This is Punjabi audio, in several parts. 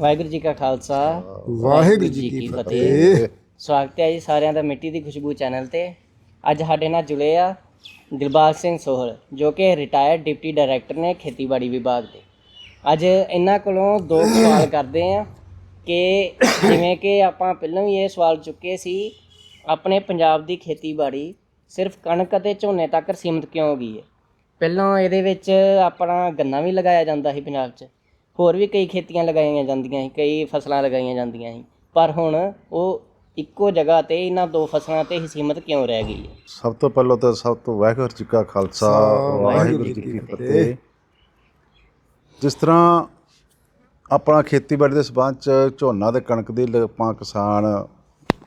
ਵਾਹਿਗੁਰੂ ਜੀ ਕਾ ਖਾਲਸਾ। ਵਾਹਿਗੁਰੂ ਜੀ ਕੀ ਫਤਿਹ। ਸਵਾਗਤ ਹੈ ਜੀ ਸਾਰਿਆਂ ਦਾ ਮਿੱਟੀ ਦੀ ਖੁਸ਼ਬੂ ਚੈਨਲ ਤੇ। ਅੱਜ ਸਾਡੇ ਨਾਲ ਜੁੜੇ ਆ ਦਿਲਬਾਗ ਸਿੰਘ ਸੋਹਲ ਜੋ ਕਿ ਰਿਟਾਇਰਡ ਡਿਪਟੀ ਡਾਇਰੈਕਟਰ ਨੇ ਖੇਤੀਬਾੜੀ ਵਿਭਾਗ ਦੇ। ਅੱਜ ਇਹਨਾਂ ਕੋਲੋਂ ਦੋ ਸਵਾਲ ਕਰਦੇ ਆ ਕਿ ਜਿਵੇਂ ਕਿ ਆਪਾਂ ਪਹਿਲਾਂ ਵੀ ਇਹ ਸਵਾਲ ਚੁੱਕੇ ਸੀ ਆਪਣੇ ਪੰਜਾਬ ਦੀ ਖੇਤੀਬਾੜੀ ਸਿਰਫ ਕਣਕ ਅਤੇ ਝੋਨੇ ਤੱਕ ਸੀਮਿਤ ਕਿਉਂ ਹੋ ਗਈ ਹੈ? ਪਹਿਲਾਂ ਇਹਦੇ ਵਿੱਚ ਆਪਣਾ ਗੰਨਾ ਵੀ ਲਗਾਇਆ ਜਾਂਦਾ ਸੀ ਪੰਜਾਬ 'ਚ। ਹੋਰ ਵੀ ਕਈ ਖੇਤੀਆਂ ਲਗਾਈਆਂ ਜਾਂਦੀਆਂ ਸੀ ਕਈ ਫਸਲਾਂ ਲਗਾਈਆਂ ਜਾਂਦੀਆਂ ਸੀ। ਪਰ ਹੁਣ ਉਹ ਇੱਕੋ ਜਗ੍ਹਾ ਤੇ ਇਹਨਾਂ ਦੋ ਫਸਲਾਂ ਤੇ ਹੀ ਸੀਮਿਤ ਕਿਉਂ ਰਹਿ ਗਈ ਹੈ? ਸਭ ਤੋਂ ਪਹਿਲਾਂ ਤਾਂ ਸਭ ਤੋਂ ਵਾਹਿਗੁਰੂ ਜੀ ਕਾ ਖਾਲਸਾ ਵਾਹਿਗੁਰੂ ਜੀ ਕੀ ਫਤਿਹ। ਜਿਸ ਤਰ੍ਹਾਂ ਆਪਣਾ ਖੇਤੀਬਾੜੀ ਦੇ ਸਬੰਧ ਚ ਝੋਨਾ ਤੇ ਕਣਕ ਦੀ ਲ- ਆਪਾਂ ਕਿਸਾਨ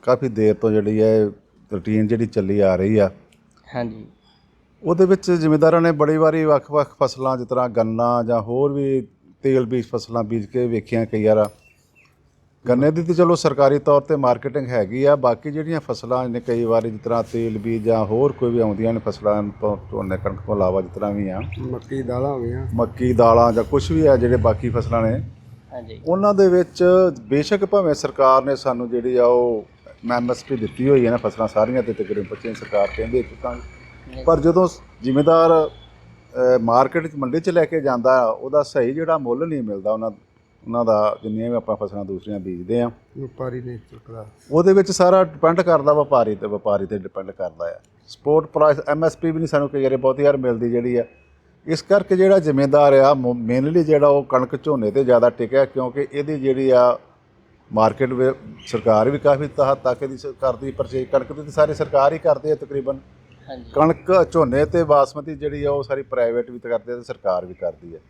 ਕਾਫੀ ਦੇਰ ਤੋਂ ਜਿਹੜੀ ਹੈ ਰੁਟੀਨ ਜਿਹੜੀ ਚੱਲੀ ਆ ਰਹੀ ਆ। ਹਾਂਜੀ। ਉਹਦੇ ਵਿੱਚ ਜ਼ਿਮੀਂਦਾਰਾਂ ਨੇ ਬੜੀ ਵਾਰੀ ਵੱਖ-ਵੱਖ ਫਸਲਾਂ ਜਿਸ ਤਰ੍ਹਾਂ ਗੰਨਾ ਜਾਂ ਹੋਰ ਵੀ ਤੇਲ ਬੀਜ ਫਸਲਾਂ ਬੀਜ ਕੇ ਵੇਖੀਆਂ ਕਈ ਵਾਰ। ਗੰਨੇ ਦੀ ਤੇ ਚਲੋ ਸਰਕਾਰੀ ਤੌਰ ਤੇ ਮਾਰਕੀਟਿੰਗ ਹੈਗੀ ਆ ਬਾਕੀ ਜਿਹੜੀਆਂ ਫਸਲਾਂ ਨੇ ਕਈ ਵਾਰੀ ਜਿਸ ਤਰ੍ਹਾਂ ਤੇਲ ਬੀਜ ਜਾਂ ਹੋਰ ਕੋਈ ਵੀ ਆਉਂਦੀਆਂ ਨੇ ਫਸਲਾਂ ਤੋਂ ਝੋਨੇ ਕਣਕ ਤੋਂ ਇਲਾਵਾ ਜਿਸ ਤਰ੍ਹਾਂ ਵੀ ਆ। ਮੱਕੀ ਦਾਲਾਂ ਹੋ ਗਈਆਂ। ਮੱਕੀ ਦਾਲਾਂ ਜਾਂ ਕੁਝ ਵੀ ਆ ਜਿਹੜੇ ਬਾਕੀ ਫਸਲਾਂ ਨੇ। ਹਾਂਜੀ। ਉਹਨਾਂ ਦੇ ਵਿੱਚ ਬੇਸ਼ੱਕ ਭਾਵੇਂ ਸਰਕਾਰ ਨੇ ਸਾਨੂੰ ਜਿਹੜੀ ਆ ਉਹ ਐਮਐਸਪੀ ਦਿੱਤੀ ਹੋਈ ਹੈ ਨਾ ਫਸਲਾਂ ਸਾਰੀਆਂ ਤੇ ਤਕਰੀਬਨ 25 ਸਰਕਾਰ ਕਹਿੰਦੀ ਹੈ ਚੁੱਕਾਂਗੇ ਪਰ ਜਦੋਂ ਜ਼ਿਮੀਂਦਾਰ ਮਾਰਕੀਟ 'ਚ ਮੰਡੀ 'ਚ ਲੈ ਕੇ ਜਾਂਦਾ ਉਹਦਾ ਸਹੀ ਜਿਹੜਾ ਮੁੱਲ ਨਹੀਂ ਮਿਲਦਾ ਉਹਨਾਂ ਉਹਨਾਂ ਦਾ ਜਿੰਨੀਆਂ ਵੀ ਆਪਾਂ ਫਸਲਾਂ ਦੂਸਰੀਆਂ ਬੀਜਦੇ ਆ ਵਪਾਰੀ ਨੇ ਚੁੱਕਦਾ ਉਹਦੇ ਵਿੱਚ ਸਾਰਾ ਡਿਪੈਂਡ ਕਰਦਾ ਵਪਾਰੀ ਤੇ ਵਪਾਰੀ ਤੇ ਡਿਪੈਂਡ ਕਰਦਾ ਆ। ਸਪੋਰਟ ਪ੍ਰਾਈਸ ਐਮਐਸਪੀ ਵੀ ਨਹੀਂ ਸਾਨੂੰ ਕਈ ਵਾਰੀ ਬਹੁਤੀ ਯਾਰ ਮਿਲਦੀ ਜਿਹੜੀ ਆ। ਇਸ ਕਰਕੇ ਜਿਹੜਾ ਜ਼ਿਮੀਂਦਾਰ ਆ ਮੇਨਲੀ ਜਿਹੜਾ ਉਹ ਕਣਕ ਝੋਨੇ ਤੇ ਜ਼ਿਆਦਾ ਟਿਕਿਆ ਕਿਉਂਕਿ ਇਹਦੀ ਜਿਹੜੀ ਆ ਮਾਰਕੀਟ ਸਰਕਾਰ ਵੀ ਕਾਫੀ ਤਹਤ ਤੱਕ ਦੀ ਕਰਦੀ ਪਰਚੇਜ ਕਣਕ ਦੀ ਤਾਂ ਸਾਰੀ ਸਰਕਾਰ ਹੀ ਕਰਦੀ ਹੈ ਤਕਰੀਬਨ। ਕਣਕ ਝੋਨੇ ਤੇ ਬਾਸਮਤੀ ਜਿਹੜੀ ਆ ਉਹ ਸਾਰੀ ਪ੍ਰਾਈਵੇਟ ਵੀ ਕਰਦੇ ਤੇ ਸਰਕਾਰ ਵੀ ਕਰਦੀ ਹੈ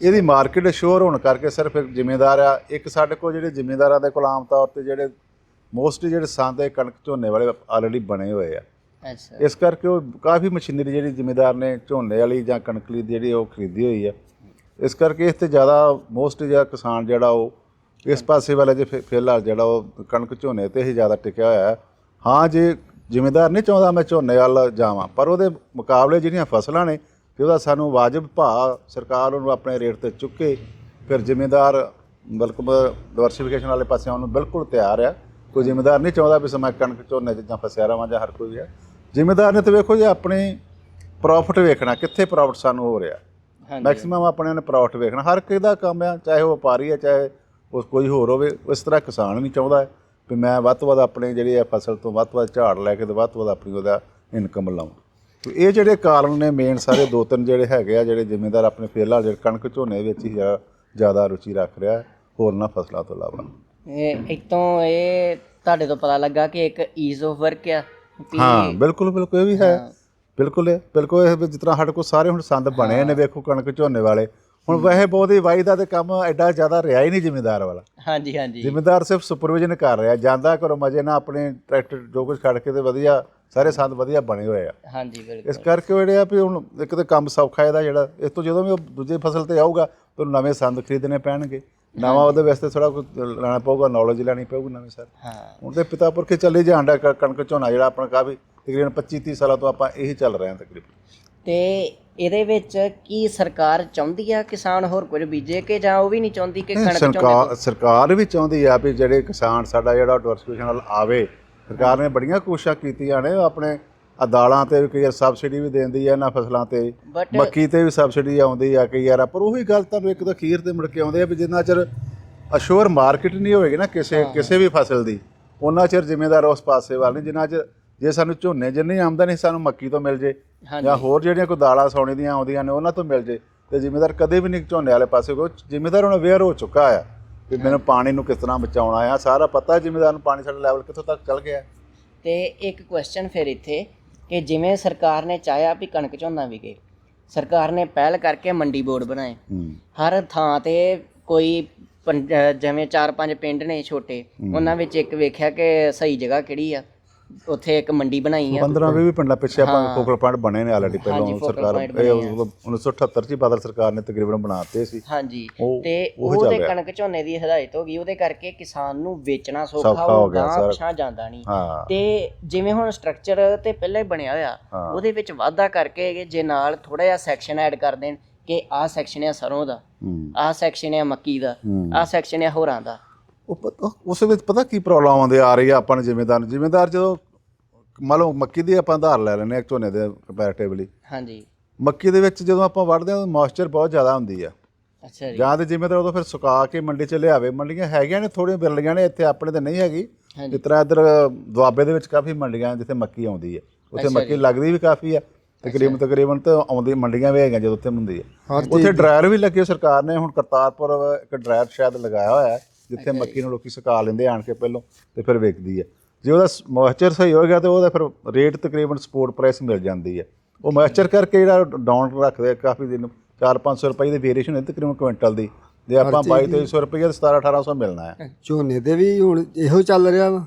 ਇਹਦੀ ਮਾਰਕੀਟ ਸ਼ੋਰ ਹੋਣ ਕਰਕੇ ਸਿਰਫ ਇੱਕ ਜ਼ਿਮੀਂਦਾਰ ਆ ਇੱਕ ਸਾਡੇ ਕੋਲ ਜਿਹੜੇ ਜ਼ਿਮੀਂਦਾਰਾਂ ਦੇ ਕੋਲ ਆਮ ਤੌਰ ਤੇ ਜਿਹੜੇ ਮੋਸਟਲੀ ਜਿਹੜੇ ਸੰਦ ਕਣਕ ਝੋਨੇ ਵਾਲੇ ਆਲਰੇਡੀ ਬਣੇ ਹੋਏ ਆ। ਅੱਛਾ। ਇਸ ਕਰਕੇ ਉਹ ਕਾਫੀ ਮਸ਼ੀਨਰੀ ਜਿਹੜੀ ਜ਼ਿਮੀਂਦਾਰ ਨੇ ਝੋਨੇ ਵਾਲੀ ਜਾਂ ਕਣਕ ਲਈ ਜਿਹੜੀ ਉਹ ਖਰੀਦੀ ਹੋਈ ਆ। ਇਸ ਕਰਕੇ ਇਸ ਤੇ ਜ਼ਿਆਦਾ ਮੋਸਟ ਜਿਹੜਾ ਕਿਸਾਨ ਜਿਹੜਾ ਉਹ ਇਸ ਪਾਸੇ ਵਾਲਾ ਜੇ ਫਿਲਹਾਲ ਜਿਹੜਾ ਉਹ ਕਣਕ ਝੋਨੇ ਤੇ ਹੀ ਜ਼ਿਆਦਾ ਟਿਕਿਆ ਹੋਇਆ। ਹਾਂ ਜੇ ਜ਼ਿਮੀਂਦਾਰ ਨਹੀਂ ਚਾਹੁੰਦਾ ਮੈਂ ਝੋਨੇ ਵੱਲ ਜਾਵਾਂ ਪਰ ਉਹਦੇ ਮੁਕਾਬਲੇ ਜਿਹੜੀਆਂ ਫਸਲਾਂ ਨੇ ਤੇ ਉਹਦਾ ਸਾਨੂੰ ਵਾਜਬ ਭਾਅ ਸਰਕਾਰ ਉਹਨੂੰ ਆਪਣੇ ਰੇਟ ਤੇ ਚੁੱਕੇ ਫਿਰ ਜ਼ਿਮੀਂਦਾਰ ਬਲਕਿ ਡਿਵਰਸਿਫਿਕੇਸ਼ਨ ਵਾਲੇ ਪਾਸੇ ਆਉਣ ਨੂੰ ਬਿਲਕੁਲ ਤਿਆਰ ਆ। ਕੋਈ ਜ਼ਿਮੀਂਦਾਰ ਨਹੀਂ ਚਾਹੁੰਦਾ ਵੀ ਸਮਾਂ ਕਣਕ ਝੋਨੇ 'ਚ ਜਾਂ ਫਸਿਆ ਰਵਾਂ ਜਾਂ ਹਰ ਕੋਈ ਆ। ਜ਼ਿਮੀਂਦਾਰ ਨੇ ਤੇ ਵੇਖੋ ਜੀ ਆਪਣੀ ਪ੍ਰੋਫਿਟ ਵੇਖਣਾ ਕਿੱਥੇ ਪ੍ਰੋਫਿਟ ਸਾਨੂੰ ਹੋ ਰਿਹਾ। ਹਾਂਜੀ। ਮੈਕਸਿਮਮ ਆਪਣੇ ਨੇ ਪ੍ਰੋਫਿਟ ਵੇਖਣਾ ਹਰ ਕਿਸੇ ਦਾ ਕੰਮ ਆ ਚਾਹੇ ਉਹ ਵਪਾਰੀ ਹੈ ਚਾਹੇ ਉਹ ਕੋਈ ਹੋਰ ਹੋਵੇ ਇਸ ਤਰ੍ਹਾਂ ਕਿਸਾਨ ਨਹੀਂ ਚਾਹੁੰਦਾ। ਹੈ ਵੀ ਮੈਂ ਵੱਧ ਤੋਂ ਵੱਧ ਆਪਣੇ ਜਿਹੜੀ ਹੈ ਫਸਲ ਤੋਂ ਵੱਧ ਤੋਂ ਵੱਧ ਝਾੜ ਲੈ ਕੇ ਤੇ ਵੱਧ ਤੋਂ ਵੱਧ ਆਪਣੀ ਉਹਦਾ ਇਨਕਮ ਲਾਉਂ ਤੇ ਇਹ ਜਿਹੜੇ ਕਾਰਨ ਨੇ ਮੇਨ ਸਾਰੇ ਦੋ ਤਿੰਨ ਜਿਹੜੇ ਹੈਗੇ ਆ ਜਿਹੜੇ ਜ਼ਿਮੀਂਦਾਰ ਆਪਣੇ ਫਿਲਹਾਲ ਜਿਹੜੇ ਕਣਕ ਝੋਨੇ ਵਿੱਚ ਹੀ ਜ਼ਿਆ- ਜ਼ਿਆਦਾ ਰੁਚੀ ਰੱਖ ਰਿਹਾ ਹੈ, ਹੋਰਨਾਂ ਫਸਲਾਂ ਤੋਂ ਇਲਾਵਾ। ਇਹ ਇੱਕ ਤੋਂ ਇਹ ਤੁਹਾਡੇ ਤੋਂ ਪਤਾ ਲੱਗਾ ਕਿ ਇੱਕ ਈਜ਼ ਆਫ ਵਰਕ ਆ ਹਾਂ ਬਿਲਕੁਲ ਬਿਲਕੁਲ ਇਹ ਵੀ ਹੈ। ਬਿਲਕੁਲ ਬਿਲਕੁਲ ਇਹ ਜਿਸ ਤਰ੍ਹਾਂ ਸਾਡੇ ਕੋਲ ਸਾਰੇ ਹੁਣ ਸੰਦ ਬਣੇ ਨੇ ਵੇਖੋ ਕਣਕ ਝੋਨੇ ਵਾਲੇ। ਹੁਣ ਵੈਸੇ ਬਹੁਤ ਹੀ ਵਾਈ ਦਾ ਤੇ ਕੰਮ ਐਡਾ ਜ਼ਿਆਦਾ ਰਿਹਾ ਹੀ ਨਹੀਂ ਜ਼ਿਮੀਂਦਾਰ ਵਾਲਾ। ਹਾਂਜੀ ਹਾਂਜੀ। ਜ਼ਿਮੀਂਦਾਰ ਸਿਰਫ ਸੁਪਰਵਿਜ਼ਨ ਕਰ ਰਿਹਾ ਜਾਂਦਾ ਕਰੋ ਮਜੇ ਨਾਲ ਆਪਣੇ ਟਰੈਕਟਰ ਜੋ ਕੁਝ ਖੜ ਕੇ ਤੇ ਵਧੀਆ ਸਾਰੇ ਸੰਦ ਵਧੀਆ ਬਣੇ ਹੋਏ ਆ। ਹਾਂਜੀ ਇਸ ਬਿਲਕੁਲ ਕਰਕੇ ਉਹ ਜਿਹੜੇ ਆ ਵੀ ਹੁਣ ਇੱਕ ਤਾਂ ਕੰਮ ਸੌਖਾ ਇਹਦਾ ਜਿਹੜਾ ਇਸ ਤੋਂ ਜਦੋਂ ਵੀ ਉਹ ਦੂਜੇ ਫਸਲ ਤੇ ਆਊਗਾ ਤਾਂ ਨਵੇਂ ਸੰਦ ਖਰੀਦਣੇ ਪੈਣਗੇ। ਨਵਾਂ ਉਹਦੇ ਵਾਸਤੇ ਥੋੜਾ ਕੁਝ ਲੈਣਾ ਪਊਗਾ ਨੌਲੇਜ ਲੈਣੀ ਪਊਗੀ ਨਵੀਂ ਸਰ। ਹਾਂ। ਹੁਣ ਤੇ ਪਿਤਾ ਪੁਰਖੇ ਚੱਲੇ ਜਾਂਦਾ ਕ- ਕਣਕ ਝੋਨਾ ਜਿਹੜਾ ਆਪਣਾ ਕਾਫੀ ਤਕਰੀਬਨ 25 30 ਸਾਲਾਂ ਤੋਂ ਆਪਾਂ ਇਹੀ ਚੱਲ ਰਹੇ ਹਾਂ ਤਕਰੀਬਨ। ਤੇ ਇਹਦੇ ਵਿੱਚ ਕੀ ਸਰਕਾਰ ਚਾਹੁੰਦੀ ਆ ਕਿਸਾਨ ਹੋਰ ਕੁਝ ਬੀਜੇ ਕਿ ਜਾਂ ਉਹ ਵੀ ਨਹੀਂ ਚਾਹੁੰਦੀ ਕਿ ਕਣਕ ਝੋਨੇ ਸਰਕਾਰ ਸਰਕਾਰ ਵੀ ਚਾਹੁੰਦੀ ਆ ਵੀ ਜਿਹੜੇ ਕਿਸਾਨ ਸਾਡਾ ਜਿਹੜਾ ਡਿਵਰਸਿਫਿਕੇਸ਼ਨ ਨਾਲ ਆਵੇ ਸਰਕਾਰ ਨੇ ਬੜੀਆਂ ਕੋਸ਼ਿਸ਼ਾਂ ਕੀਤੀਆਂ ਨੇ ਆਪਣੇ ਆਹ ਦਾਲਾਂ ਤੇ ਵੀ ਕਈ ਵਾਰ ਸਬਸਿਡੀ ਵੀ ਦਿੰਦੀ ਆ ਇਹਨਾਂ ਫਸਲਾਂ ਤੇ ਬਟ ਮੱਕੀ ਤੇ ਵੀ ਸਬਸਿਡੀ ਆਉਂਦੀ ਆ ਕਈ ਵਾਰ ਪਰ ਉਹੀ ਗੱਲ ਤੁਹਾਨੂੰ ਇੱਕ ਤਾਂ ਅਖੀਰ ਤੇ ਮੁੜ ਕੇ ਆਉਂਦੇ ਆ ਵੀ ਜਿੰਨਾ ਚਿਰ ਅਸ਼ੋਰ ਮਾਰਕੀਟ ਨਹੀਂ ਹੋਏਗੀ ਨਾ ਕਿਸੇ ਕਿਸੇ ਵੀ ਫਸਲ ਦੀ ਉਹਨਾਂ ਚਿਰ ਜ਼ਿੰਮੇਦਾਰ ਉਸ ਪਾਸੇ ਵੱਲ ਨਹੀਂ ਜਿੰਨਾ ਚਿਰ ਜੇ ਸਾਨੂੰ ਝੋਨੇ ਜਿੰਨੀ ਆਮਦਨੀ ਸਾਨੂੰ ਮੱਕੀ ਤੋਂ ਮਿਲ ਜੇ ਜਾਂ ਹੋਰ ਜਿਹੜੀਆਂ ਕੋਈ ਦਾਲਾਂ ਸੌਣੇ ਦੀਆਂ ਆਉਂਦੀਆਂ ਨੇ ਉਹਨਾਂ ਤੋਂ ਮਿਲ ਜੇ। ਤੇ ਜ਼ਿਮੀਦਾਰ ਕਦੇ ਵੀ ਨਹੀਂ ਝੋਨੇ ਵਾਲੇ ਪਾਸੇ ਕੋ ਜ਼ਿਮੀਦਾਰ ਹੁਣ ਅਵੇਅਰ ਹੋ ਚੁੱਕਾ ਆ ਵੀ ਮੈਨੂੰ ਪਾਣੀ ਨੂੰ ਕਿਸ ਤਰ੍ਹਾਂ ਬਚਾਉਣਾ ਆ। ਸਾਰਾ ਪਤਾ ਜ਼ਿਮੀਦਾਰ ਨੂੰ ਪਾਣੀ ਸਾਡਾ ਲੈਵਲ ਕਿੱਥੋਂ ਤੱਕ ਚੱਲ ਗਿਆ। ਤੇ ਇੱਕ ਕੁਐਸਚਨ ਫਿਰ ਇੱਥੇ ਕਿ ਜਿਵੇਂ ਸਰਕਾਰ ਨੇ ਚਾਹਿਆ ਵੀ ਕਣਕ ਝੋਨਾ ਵਿਕੇ ਸਰਕਾਰ ਨੇ ਪਹਿਲ ਕਰਕੇ ਮੰਡੀ ਬੋਰਡ ਬਣਾਏ। ਹਰ ਥਾਂ ਤੇ ਕੋਈ ਜਿਵੇਂ ਚਾਰ ਪੰਜ ਪਿੰਡ ਨੇ ਛੋਟੇ ਉਹਨਾਂ ਵਿੱਚ ਇੱਕ ਵੇਖਿਆ ਕਿ ਸਹੀ ਜਗ੍ਹਾ ਕਿਹੜੀ ਆ? ਉੱਥੇ ਇੱਕ ਮੰਡੀ ਬਣਾਈ ਆ 15 20 ਪਿੰਡਾਂ ਪਿੱਛੇ ਆਪਾਂ ਹਾਂ। ਫੋਕਲ ਪੁਆਇੰਟ ਬਣੇ ਨੇ ਆਲਰੇਡੀ ਹਾਂਜੀ, ਪਹਿਲਾਂ focal ਸਰਕਾਰ point ਇਹ ਬਣੇ ਆ। ਉਦੋਂ 1978 ਚ ਹੀ ਬਾਦਲ ਸਰਕਾਰ ਨੇ ਤਕਰੀਬਨ ਬਣਾਤੇ ਸੀ ਹਾਂਜੀ ਉਹ- ਤੇ ਉਹ ਉਹ ਚੱਲ ਤੇ ਰਿਹਾ। ਕਣਕ ਝੋਨੇ ਦੀ ਹਦਾਇਤ ਹੋ ਗਈ ਉਹਦੇ ਕਰਕੇ ਕਿਸਾਨ ਨੂੰ ਵੇਚਣਾ ਸੌਖਾ ਹੋ ਹੋ ਗਿਆ ਗਿਆ ਸਾਰਾ। ਪਛਾਂ ਜਾਂਦਾ ਨਹੀਂ ਹਾਂ ਤੇ ਜਿਵੇਂ ਹੁਣ ਸਟਰਕਚਰ ਤੇ ਪਹਿਲਾਂ ਹੀ ਬਣਿਆ ਹੋਇਆ ਹਾਂ। ਉਹਦੇ ਵਿੱਚ ਵਾਧਾ ਕਰਕੇ ਜੇ ਨਾਲ ਥੋੜਾ ਜਿਹਾ ਸੈਕਸ਼ਨ ਐਡ ਕਰ ਦੇਣ ਕਿ ਆਹ ਸੈਕਸ਼ਨ ਆ ਸਰੋਂ ਦਾ ਹੂੰ ਆਹ ਸੈਕਸ਼ਨ ਆ ਮੱਕੀ ਦਾ ਹੂੰ। ਆਹ ਸੈਕਸ਼ਨ ਆ ਹੋਰਾਂ ਦਾ ਉਹ ਪਤਾ ਉਸ ਵਿੱਚ ਪਤਾ ਕੀ ਪ੍ਰੋਬਲਮ ਆਉਂਦੇ ਆ ਰਹੀ ਆ ਆਪਾਂ ਨੂੰ ਜ਼ਿਮੀਂਦਾਰ ਜ਼ਿਮੀਂਦਾਰ ਜਦੋਂ ਮੰਨ ਲਓ ਮੱਕੀ ਦੀ ਆਪਾਂ ਆਧਾਰ ਲੈ ਲੈਂਦੇ ਆ ਝੋਨੇ ਦੇ ਕੰਪੈਰੀਟਿਵਲੀ ਹਾਂਜੀ। ਮੱਕੀ ਦੇ ਵਿੱਚ ਜਦੋਂ ਆਪਾਂ ਵੜਦੇ ਆ ਮੋਇਸਚਰ ਬਹੁਤ ਜ਼ਿਆਦਾ ਹੁੰਦੀ ਆ। ਅੱਛਾ ਜੀ। ਜਾਂ ਤੇ ਜ਼ਿਮੀਂਦਾਰ ਉਦੋਂ ਫਿਰ ਸੁਕਾ ਕੇ ਮੰਡੀ 'ਚ ਲਿਆਵੇ। ਮੰਡੀਆਂ ਹੈਗੀਆਂ ਨੇ ਥੋੜੀਆਂ ਬਿਰਲੀਆਂ ਨੇ ਇੱਥੇ ਆਪਣੇ ਤੇ ਨਹੀਂ ਹੈਗੀ। ਜਿਸ ਤਰ੍ਹਾਂ ਇੱਧਰ ਦੁਆਬੇ ਦੇ ਵਿੱਚ ਕਾਫੀ ਮੰਡੀਆਂ ਜਿੱਥੇ ਮੱਕੀ ਆਉਂਦੀ ਹੈ ਉੱਥੇ ਮੱਕੀ ਲੱਗਦੀ ਵੀ ਕਾਫੀ ਆ। ਤਕਰੀਬਨ ਤਕਰੀਬਨ ਤਾਂ ਆਉਂਦੀ ਮੰਡੀਆਂ ਵੀ ਹੈਗੀਆਂ ਜਦੋਂ ਉੱਥੇ ਹੁੰਦੀ ਹੈ ਉੱਥੇ ਡਰਾਇਰ ਵੀ ਲੱਗੇ ਸਰਕਾਰ ਨੇ। ਹੁਣ ਕਰਤਾਰਪੁਰ ਇੱਕ ਡਰਾਇਰ ਸ਼ਾਇਦ ਲਗਾਇਆ ਹੋਇਆ ਹੈ। ਜਿੱਥੇ ਮੱਕੀ ਨੂੰ ਲੋਕੀ ਸੁਕਾ ਲੈਂਦੇ ਆਣ ਕੇ ਪਹਿਲੋਂ ਤੇ ਫਿਰ ਵੇਚਦੀ ਹੈ ਜੇ ਉਹਦਾ ਮੋਇਸਚਰ ਸਹੀ ਹੋ ਗਿਆ ਤੇ ਉਹਦਾ ਫਿਰ ਰੇਟ ਤਕਰੀਬਨ ਸਪੋਰਟ ਪ੍ਰਾਈਸ ਮਿਲ ਜਾਂਦੀ ਹੈ ਉਹ ਮੋਇਸਚਰ ਕਰਕੇ ਜਿਹੜਾ ਡਾਊਨ ਰੱਖਦੇ ਆ ਕਾਫੀ ਦਿਨ 4-500 ਰੁਪਏ ਦੀ ਵੇਰੀਏਸ਼ਨ ਹੈ ਤਕਰੀਬਨ ਕੁਇੰਟਲ ਦੀ। ਜੇ ਆਪਾਂ 22-2300 ਰੁਪਏ ਤੇ 17-1800 ਮਿਲਣਾ ਹੈ। ਝੋਨੇ ਦੇ ਵੀ ਹੁਣ ਇਹੋ ਚੱਲ ਰਿਹਾ ਵਾ।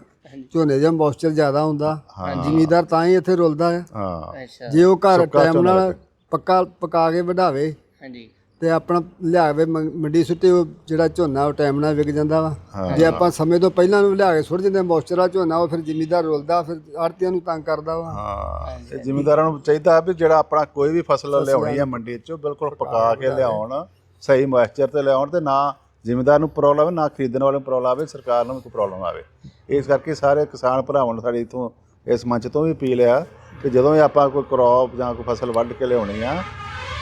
ਝੋਨੇ ਦਾ ਮੌਸਚਰ ਜ਼ਿਆਦਾ ਹੁੰਦਾ। ਜ਼ਿਮੀਦਾਰ ਤਾਂ ਹੀ ਇੱਥੇ ਰੁਲਦਾ ਆ। ਹਾਂ। ਅੱਛਾ। ਜੇ ਉਹ ਘਰ ਟਾਈਮ ਨਾਲ ਪੱਕਾ ਪਕਾ ਕੇ ਵਧਾਵੇ ਹਾਂਜੀ। ਤੇ ਆਪਣਾ ਲਿਆਵੇ ਮੰਗ- ਮੰਡੀ ਸੁੱਤੇ ਉਹ ਜਿਹੜਾ ਝੋਨਾ ਉਹ ਟਾਈਮ ਨਾਲ ਵਿਕ ਜਾਂਦਾ ਵਾ। ਜੇ ਆਪਾਂ ਸਮੇਂ ਤੋਂ ਪਹਿਲਾਂ ਨੂੰ ਲਿਆ ਕੇ ਸੁੱਟ ਦਿੰਦੇ ਮੌਸਚਰ ਆ ਝੋਨਾ ਉਹ ਫਿਰ ਜ਼ਿਮੀਦਾਰ ਰੁਲਦਾ ਫਿਰ ਆੜਤੀਆਂ ਨੂੰ ਤੰਗ ਕਰਦਾ ਵਾ। ਹਾਂ ਇਹ ਜ਼ਿਮੀਂਦਾਰਾਂ ਨੂੰ ਚਾਹੀਦਾ ਵੀ ਜਿਹੜਾ ਆਪਣਾ ਕੋਈ ਵੀ ਫਸਲ ਲਿਆਉਣੀ ਹੈ। ਮੰਡੀ 'ਚੋਂ ਬਿਲਕੁਲ ਪਕਾ ਕੇ ਲਿਆਉਣ। ਸਹੀ ਮੋਇਸਚਰ ਤੇ ਲਿਆਉਣ ਤੇ ਨਾ ਜ਼ਿਮੀਂਦਾਰ ਨੂੰ ਪ੍ਰੋਬਲਮ ਆਵੇ ਨਾ ਖਰੀਦਣ ਵਾਲੇ ਨੂੰ ਪ੍ਰੋਬਲਮ ਆਵੇ ਸਰਕਾਰ ਨੂੰ ਵੀ ਕੋਈ ਪ੍ਰੋਬਲਮ ਆਵੇ। ਇਸ ਕਰਕੇ ਸਾਰੇ ਕਿਸਾਨ ਭਰਾਵਾਂ ਨੂੰ ਸਾਡੇ ਇਥੋਂ ਇਸ ਮੰਚ ਤੋਂ ਵੀ ਅਪੀਲ ਆ ਕਿ ਜਦੋਂ ਵੀ ਆਪਾਂ ਕੋਈ ਕ੍ਰੌਪ ਜਾਂ ਕੋਈ ਫਸਲ ਵੱਢ ਕੇ ਲਿਆਉਣੀ ਆ